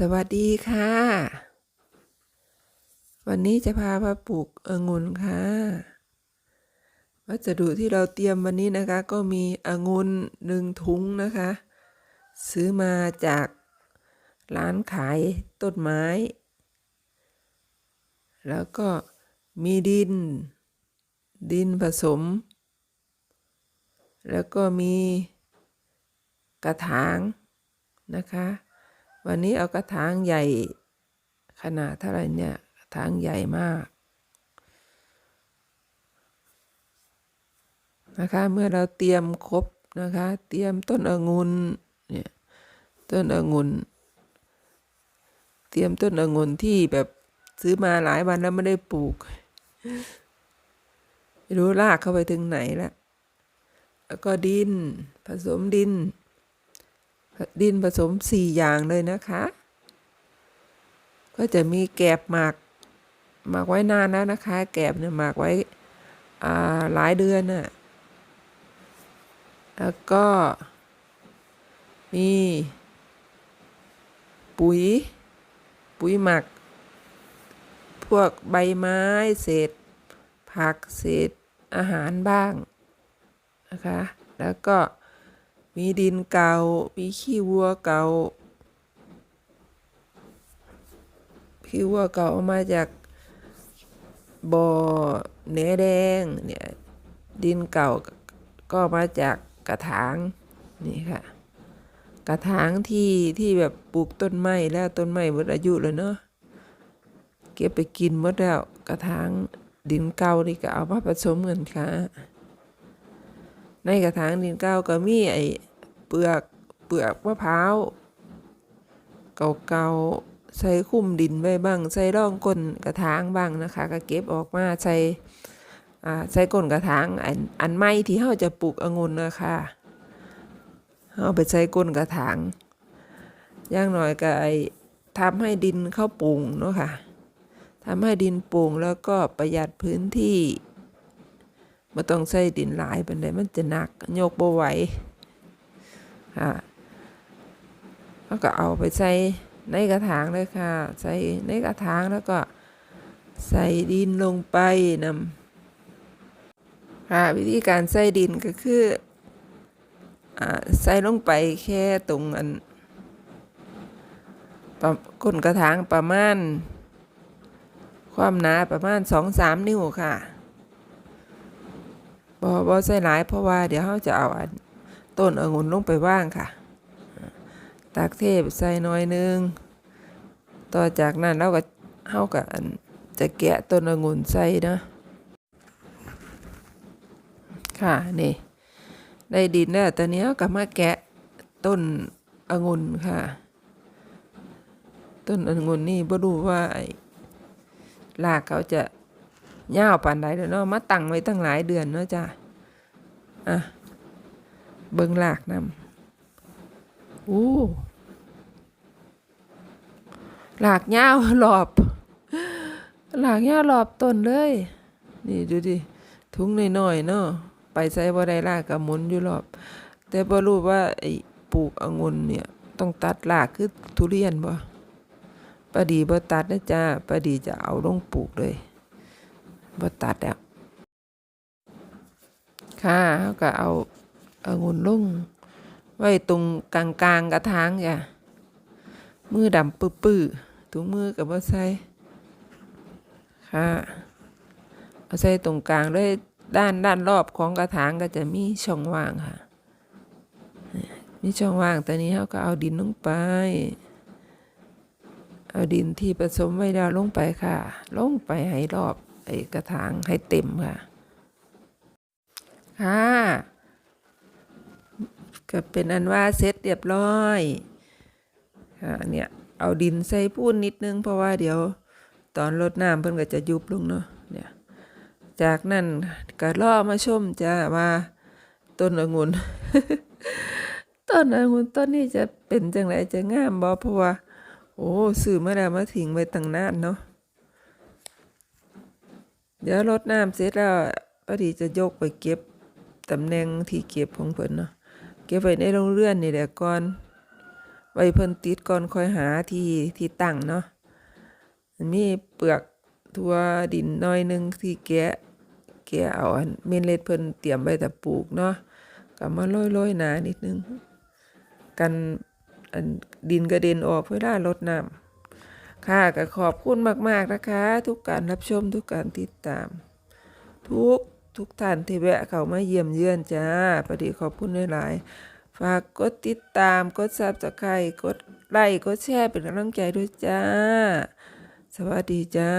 สวัสดีค่ะ วันนี้จะพามาปลูกองุ่นค่ะ วัสดุที่เราเตรียมวันนี้นะคะ ก็มีองุ่นหนึ่งถุงนะคะ ซื้อมาจากร้านขายต้นไม้ แล้วก็มีดิน ดินผสม แล้วก็มีกระถางนะคะ วันนี้เอากระถางใหญ่ขนาดเท่าไรเนี่ยกระถางใหญ่มากนะคะเมื่อเราเตรียมครบนะคะ เตรียมต้นองุ่นเนี่ยต้นองุ่นเตรียมต้นองุ่นที่แบบซื้อมาหลายวันแล้วไม่ได้ปลูกไม่รู้ลากเข้าไปถึงไหนแล้วแล้วก็ดินผสมดิน ดินผสมสี่อย่างเลยนะคะ ก็จะมีแกบหมักหมักไว้นานแล้วนะคะ แกบเนี่ยหมักไว้หลายเดือนน่ะแล้วก็มีปุ๋ย ปุ๋ยหมัก พวกใบไม้เศษ ผักเศษอาหารบ้างนะคะ แล้วก็ มีดินเก่า มีขี้วัวเก่าขี้วัวเก่ามาจากบ่อเนื้อแดงเนี่ยดินเก่าก็มาจากกระถางนี่ค่ะ กระถางที่ที่แบบปลูกต้นไม้แล้วต้นไม้หมดอายุเลยเนาะเก็บไปกินหมดแล้วกระถางดินเก่านี่ก็เอามาผสมกันค่ะ ในกระถางดินเก่าก็มีไอเปลือกเปลือกมะพร้าวเก่าๆใส่คุ้มดินไว้บ้างใส่ร่องก้นกระถางบ้างนะคะ ก็เก็บออกมาใส่ใส่ก้นกระถางอันอันไม้ที่เขาจะปลูกองุ่นนะคะเอาไปใส่ก้นกระถางย่างหน่อยก็ไอทำให้ดินเข้าปรุงเนาะค่ะทำให้ดินปรุงแล้วก็ประหยัดพื้นที่ ไม่ต้องใส่ดินหลายเป็นไดมันจะหนักโยกบ่ไหวค่ะแล้วก็เอาไปใส่ในกระถางเลยค่ะ ใส่ในกระถางแล้วก็ใส่ดินลงไปนำค่ะวิธีการใส่ดินก็คืออ่าใส่ลงไปแค่ตรงอันก้นกระถางประมาณ ความหนาประมาณสองสามนิ้วค่ะ บอบอใส่หลายเพราะว่าเดี๋ยวเขาจะเอาอันต้นองุ่นลงไปว่างค่ะ ตักเทพใส่น้อยนึง ต่อจากนั้นเราก็เขากับจะแกะต้นองุ่นใส่นะค่ะนี่ได้ดินแล้วตอนนี้ก็มาแกะต้นองุ่นค่ะ ต้นองุ่นนี่บ่รู้ว่าลากเขาจะ ยาวปานใดเนาะมาตั้งไว้ตั้งหลายเดือนเนาะจ้ะอะเบิ่งลากนำอู้หลากยาวหลอบ หลากยาวหลอบต้นเลย นี่ดูดิทุงน้อยๆเนาะไปใส่บ่ได้ลากก็หมุนอยู่รอบ แต่บ่รู้ว่าไอ้ปลูกองุ่นเนี่ย ต้องตัดลากคือทุเรียนบ่ปาดีบ่ตัดนะจ้าปาดีจะเอาลงปลูกเลย บ่ตัดแล้วค่ะเขาก็เอาเอางุ่นลงไว้ตรงกลางกลางกระถางจ้ะมือดำปื้อๆถุงมือกับว่าใส่ค่ะเอาใส่ตรงกลางด้วยด้านด้านรอบของกระถางก็จะมีช่องว่างค่ะ มีช่องว่างแต่นี้เขาก็เอาดินลงไป เอาดินที่ผสมไว้แล้วลงไปค่ะ ลงไปให้รอบ ไอ้กระถางให้เต็มค่ะ ค่ะ ก็เป็นอันว่าเสร็จเรียบร้อยค่ะเนี่ยเอาดินใส่ปูนนิดนึงเพราะว่าเดี๋ยวตอนรดน้ำเพิ่นก็จะยุบลงเนาะเนี่ยจากนั้นก็ล่อมาชมจะว่าต้นองุ่นต้นองุ่นต้นนี้จะเป็นจังไรจะงามบ่เพราะว่า โอ้ซื้อมาแล้วมาทิ้งไว้ตั้งนานเนาะ เดี๋ยวรดน้ำเสร็จแล้วพอดีจะยกไปเก็บตำแหน่งที่เก็บของเพิ่นเนาะเก็บไว้ในโรงเรือนนี่แหละก่อน ไว้เพิ่นติดก่อนค่อยหาที่ที่ตั้งเนาะมันมีเปลือกทั่วดินน้อยหนึงที่แกะแกะเอาอันเม็ดเล็ดเพิ่นเตรียมไว้แต่ปลูกเนาะก็มาโรยๆหนานิดนึง กันอันดินกระเด็นออกเวลารดน้ำ ค่ะก็ขอบคุณมาก ๆ นะคะ ทุกการรับชมทุกการติดตาม ทุกทุกท่านที่แวะเข้ามาเยี่ยมเยือนจ้าพอดีขอบคุณหลายๆฝากกดติดตามกดซับสไครต์กดไลค์กดแชร์เป็นกำลังใจด้วยจ้า สวัสดีจ้า